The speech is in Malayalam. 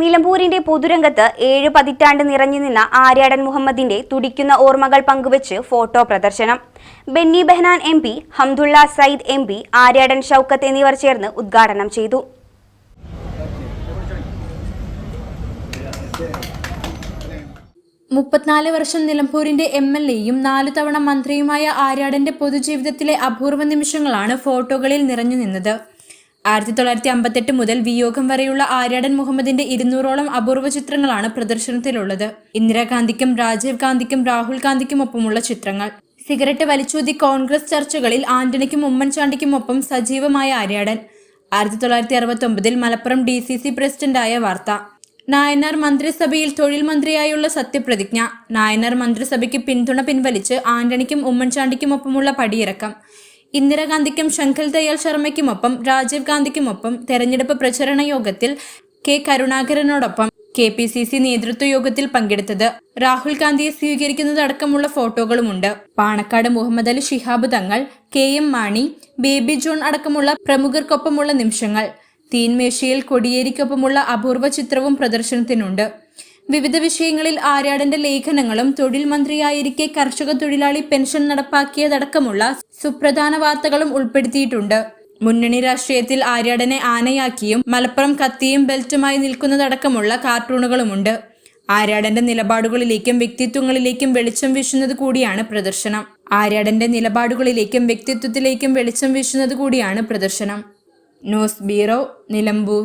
നിലമ്പൂരിന്റെ പൊതുരംഗത്ത് ഏഴ് പതിറ്റാണ്ട് നിറഞ്ഞു നിന്ന ആര്യാടൻ മുഹമ്മദിന്റെ തുടിക്കുന്ന ഓർമ്മകൾ പങ്കുവച്ച് ഫോട്ടോ പ്രദർശനം. Benny Behanan M P Hamdulla Sayyid M P Aryadan Shoukath എന്നിവർ ചേർന്ന് ഉദ്ഘാടനം ചെയ്തു. മുപ്പത്തിനാല് വർഷം നിലമ്പൂരിന്റെ എം എൽ എയും നാലു തവണ മന്ത്രിയുമായ ആര്യാടന്റെ പൊതുജീവിതത്തിലെ അപൂർവ നിമിഷങ്ങളാണ് ഫോട്ടോകളിൽ നിറഞ്ഞു നിന്നത്. ആയിരത്തി തൊള്ളായിരത്തി അമ്പത്തെട്ട് മുതൽ വിയോഗം വരെയുള്ള ആര്യാടൻ മുഹമ്മദിന്റെ ഇരുന്നൂറോളം അപൂർവ ചിത്രങ്ങളാണ് പ്രദർശനത്തിലുള്ളത്. ഇന്ദിരാഗാന്ധിക്കും രാജീവ് ഗാന്ധിക്കും രാഹുൽ ഗാന്ധിക്കും ഒപ്പമുള്ള ചിത്രങ്ങൾ. സിഗരറ്റ് വലിച്ചൂതി കോൺഗ്രസ് ചർച്ചകളിൽ ആന്റണിക്കും ഉമ്മൻചാണ്ടിക്കും ഒപ്പം സജീവമായ ആര്യാടൻ. ആയിരത്തി തൊള്ളായിരത്തി അറുപത്തി ഒമ്പതിൽ മലപ്പുറം ഡി സി സി പ്രസിഡന്റായ വാർത്ത. നായനാർ മന്ത്രിസഭയിൽ തൊഴിൽ മന്ത്രിയായുള്ള സത്യപ്രതിജ്ഞ. നായനാർ മന്ത്രിസഭയ്ക്ക് പിന്തുണ പിൻവലിച്ച് ആന്റണിക്കും ഉമ്മൻചാണ്ടിക്കും ഉമ്മൻചാണ്ടിക്കുമൊപ്പമുള്ള പടിയിറക്കം. ഇന്ദിരാഗാന്ധിക്കും ശങ്കൽ ദയാൽ ശർമ്മയ്ക്കുമൊപ്പം രാജീവ് ഗാന്ധിക്കുമൊപ്പം തെരഞ്ഞെടുപ്പ് പ്രചരണ യോഗത്തിൽ കെ കരുണാകരനോടൊപ്പം കെ പി സി സി നേതൃത്വ യോഗത്തിൽ പങ്കെടുത്തത് രാഹുൽ ഗാന്ധിയെ സ്വീകരിക്കുന്നതടക്കമുള്ള ഫോട്ടോകളുമുണ്ട്. Panakkad Muhammad Ali Shihab Thangal K M Mani Baby John അടക്കമുള്ള പ്രമുഖർക്കൊപ്പമുള്ള നിമിഷങ്ങൾ. തീൻമേശയിൽ കൊടിയേരിക്കൊപ്പമുള്ള അപൂർവ ചിത്രവും പ്രദർശനത്തിനുണ്ട്. വിവിധ വിഷയങ്ങളിൽ ആര്യാടന്റെ ലേഖനങ്ങളും തൊഴിൽ മന്ത്രിയായിരിക്കെ കർഷക തൊഴിലാളി പെൻഷൻ നടപ്പാക്കിയതടക്കമുള്ള സുപ്രധാന വാർത്തകളും ഉൾപ്പെടുത്തിയിട്ടുണ്ട്. മുന്നണി രാഷ്ട്രീയത്തിൽ ആര്യാടനെ ആനയാക്കിയും മലപ്പുറം കത്തിയും ബെൽറ്റുമായി നിൽക്കുന്നതടക്കമുള്ള കാർട്ടൂണുകളുമുണ്ട്. ആര്യാടന്റെ നിലപാടുകളിലേക്കും വ്യക്തിത്വങ്ങളിലേക്കും വെളിച്ചം വീശുന്നത് കൂടിയാണ് പ്രദർശനം. ആര്യാടന്റെ നിലപാടുകളിലേക്കും വ്യക്തിത്വത്തിലേക്കും വെളിച്ചം വീശുന്നത് കൂടിയാണ് പ്രദർശനം. News bureau Nilambur.